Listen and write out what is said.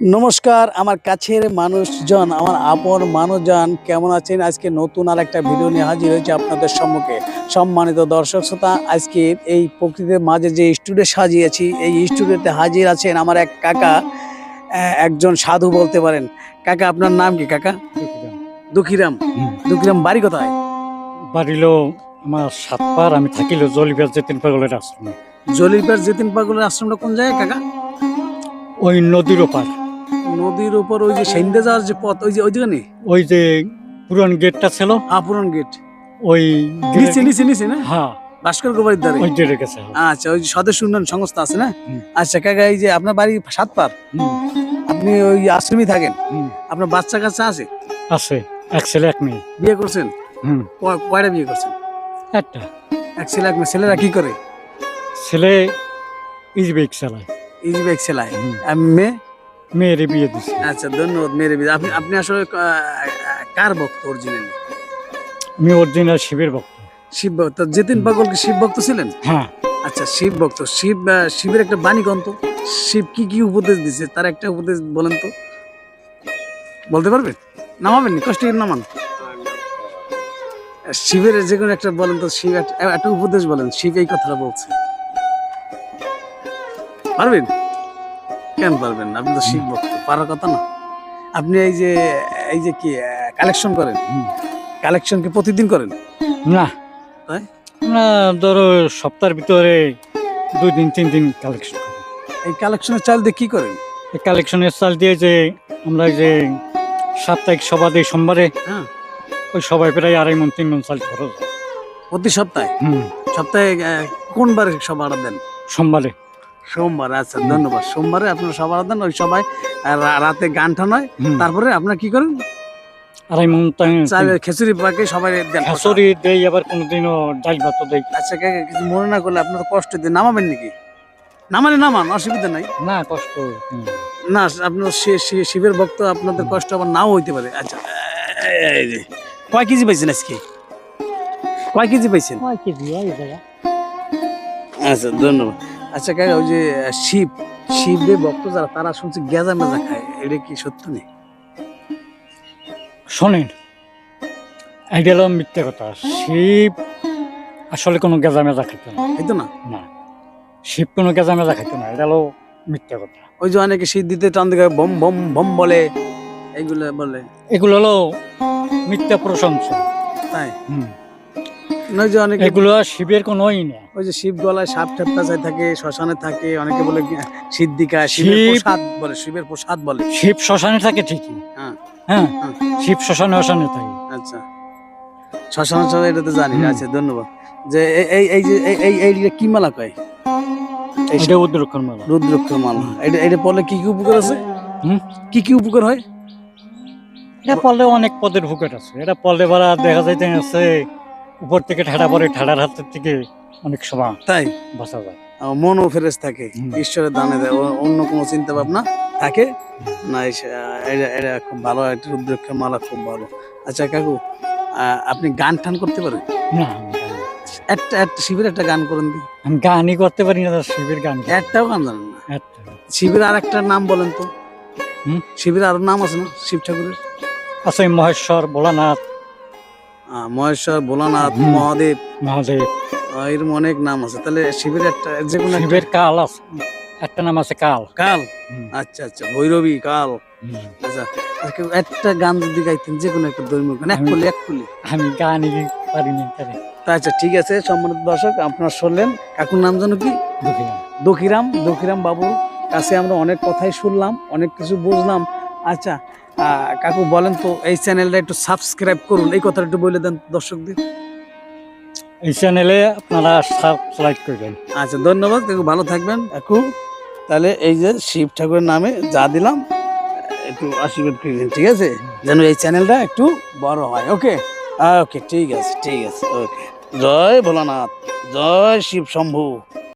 নমস্কার আমার কাছের মানুষজন আমার আপন মানুষজন কেমন আছেন? আজকে নতুন আর একটা ভিডিও নিয়ে হাজির হয়েছে আপনাদের সম্মুখে। সম্মানিত দর্শক শ্রোতা আজকে এই প্রকৃতির মাঝে যে স্টুডিও সাজিয়েছি এই স্টুডিওতে হাজির আছেন আমার এক কাকা একজন সাধু বলতে পারেন। কাকা আপনার নাম কি কাকা? দুঃখীরাম। দুঃখীরাম বাড়ি কোথায়? বাড়িল আমার সাতপার আমি থাকিল জলিবার যেতেন পাগলের আশ্রমে। জলিপার জেতিন পাগলের আশ্রমটা কোন জায়গায় কাকা? ওই নদীর ওপার। নদীর উপর ওই যে সন্ধ্যে যাওয়ার যে পথ ওই যে ওই দিকে ওই যে পুরান গেটটা ছিল। আপুরন গেট। ওই নিচে নিচে নিচে না? হ্যাঁ। ভাস্কর গোবারির দ্বারে ওই গেটে গেছে আচ্ছা ওই যে সদস্য উন্নয়ন সংস্থা আছে না। আচ্ছা কাকা এই যে আপনার বাড়ি সাতপার হুম, আপনি ওই আশ্রমে থাকেন। আপনার বাচ্চা কাচ্চা আছে? আছে। এক ছেলে এক মেয়ে। বিয়ে করছেন? হুম। কয়টা বিয়ে করছেন? একটা। এক ছেলে এক মেয়ে। ছেলেরা কি করে? ছেলে ইজবেক চালায়। ইজি বাইক ছেলায় হুম। আর মেয়ে? মেয়ের বিয়ে দিছে। আচ্ছা ধন্যবাদ মেয়ের বিয়ে আপনি আপনি আসলে কার ভক্ত অরিজিনালি? আমি অরিজিনাল শিবের ভক্ত। শিব ভক্ত। যেদিন পাগল কি শিব ভক্ত ছিলেন? হ্যাঁ। আচ্ছা শিব ভক্ত। শিব শিবের একটা বাণী গ্রন্থ। শিব কি কি উপদেশ দিছে? তার একটা উপদেশ বলেন তো। বলতে পারবেন নামাবেন কষ্ট নামান। শিবের যে কোনো একটা বলেন তো শিব একটা একটা উপদেশ বলেন। শিব এই কথাটা বলছে। পারবেন? কেন পারবেন না? আপনি তো ভক্ত পারার কথা না? আপনি এই যে এই যে কি কালেকশন করেন? কালেকশন কি প্রতিদিন করেন? না। তাই? না ধরো সপ্তাহের ভিতরে দুই দিন তিন দিন কালেকশন করি। এই কালেকশনের চাল দিয়ে কি করেন? এই কালেকশনের চাল দিয়ে যে আমরা যে সাপ্তাহিক সভা দিই সোমবারে হ্যাঁ। ওই সবাই প্রায় আড়াই মন তিন মন চাল খরচ প্রতি সপ্তাহে? সপ্তাহে আহ, কোন বারে সবার দেন? সোমবারে। সোমবার আচ্ছা ধন্যবাদ। সোমবারে আপনারা সবার দেন ওই সবাই রাতে গান টান হয় তারপরে আপনারা কি করেন? আড়াই মন খিচুড়ি পাকে সবাই দেন দেই আবার কোনোদিনও ডাল ভাত দেই। আচ্ছা কিছু মনে না করলে আপনার কষ্ট দিয়ে নামাবেন নাকি? নামালে নামান অসুবিধা নাই। না কষ্ট না আপনার শিবের ভক্ত আপনাদের কষ্ট আবার নাও হইতে পারে। আচ্ছা কয় কেজি পাইছেন আজকে? কয় কেজি পাইছেন? আচ্ছা ধন্যবাদ। আচ্ছা কাকা ওই যে শিব শিবের ভক্ত যারা তারা শুনছি গেজা মেজা খায়। এটা কি সত্য নেই শোনেন এইটা হলো মিথ্যে কথা। শিব আসলে কোনো গেজা মেজা খাইতো না। এই তো না? না। শিব কোনো গেজা মেজা খাইতো না এটা হলো মিথ্যে কথা। ওই যে অনেকে শীত দিতে টান দিকে বম বম বম বলে এগুলো বলে। এগুলো হলো মিথ্যা প্রশংসা। তাই? হুম। ওই যে অনেকে এগুলো শিবের কোনোই না। ওই যে শিব গলায় সাপ ঠেপটা চাই থাকে শ্মশানে থাকে অনেকে বলে কি, সিদ্দিকা শিবের শিব- প্রসাদ বলে শিবের প্রসাদ বলে। শিব শ্মশানে থাকে ঠিকই। হ্যাঁ। হ্যাঁ হ্যাঁ। শিব শ্মশানে শ্মশানে থাকে। আচ্ছা। শ্মশানে চলে এটা তো জানি হুম। আচ্ছা ধন্যবাদ। যে এই- এই এই যে এই এই এইটা কি মালা কয়? এই এটা উদ্রক্ষণ মালা। রুদ্রক্ষ মালা। এটা এটা পড়লে কি কি উপকার আছে? হুম। কি কি উপকার হয়? এটা পড়লে অনেক পদের ভুকেট আছে। এটা পড়লে বেলা দেখা যাইতে আছে উপর থেকে ঠাডা পরে ঠাডার হাতের থেকে অনেক সময় তাই? বাঁচা যায়। মনও ফেরেস থাকে ঈশ্বরের দানে দেয় অন্য কোনো চিন্তা ভাবনা থাকে? না এই এটা এটা খুব ভালো একটা রুদ্রক্ষের মালা খুব ভালো। আচ্ছা কাকু আপনি গান টান করতে পারেন? না। একটা একটা শিবের একটা গান করেন দি আমি গানই করতে পারি না শিবের গান একটাও গান জানেন না। শিবের আর একটা নাম বলেন তো? শিবের আরও নাম আছে না? শিব ঠাকুরের? আছে মহেশ্বর ভোলানাথ মহেশ্বর ভোলানাথ মহাদেব মহাদেব। এরকম অনেক নাম আছে। তাহলে শিবের একটা যে কোনো শিবের কাল আছে। একটা নাম আছে কাল। কাল? আচ্ছা আচ্ছা ভৈরবী কাল। হুম। আচ্ছা একটা গান যদি গাইতেন যে কোনো একটা ধর্মীয় গান এক কুলি এক কুলি। আমি গানই পারি না তারে তা আচ্ছা ঠিক আছে সম্মানিত দর্শক আপনার শুনলেন কাকুর নাম যেন কি? দুঃখী না। দক্ষিরাম দক্ষিরাম বাবুর কাছে আমরা অনেক কথাই শুনলাম অনেক কিছু বুঝলাম। আচ্ছা কাকু বলেন তো এই চ্যানেলটা একটু সাবস্ক্রাইব করুন। এই কথাটা একটু বলে দেন দর্শকদের। এই চ্যানেলে আপনারা সাবস্ক্রাইব করবেন আচ্ছা ধন্যবাদ কাকু ভালো থাকবেন। কাকু তাহলে এই যে শিব ঠাকুরের নামে যা দিলাম একটু আশীর্বাদ করে দিন ঠিক আছে? যেন এই চ্যানেলটা একটু বড় হয় ওকে? ওকে ঠিক আছে ঠিক আছে ওকে। জয় ভোলানাথ জয় শিব শম্ভু।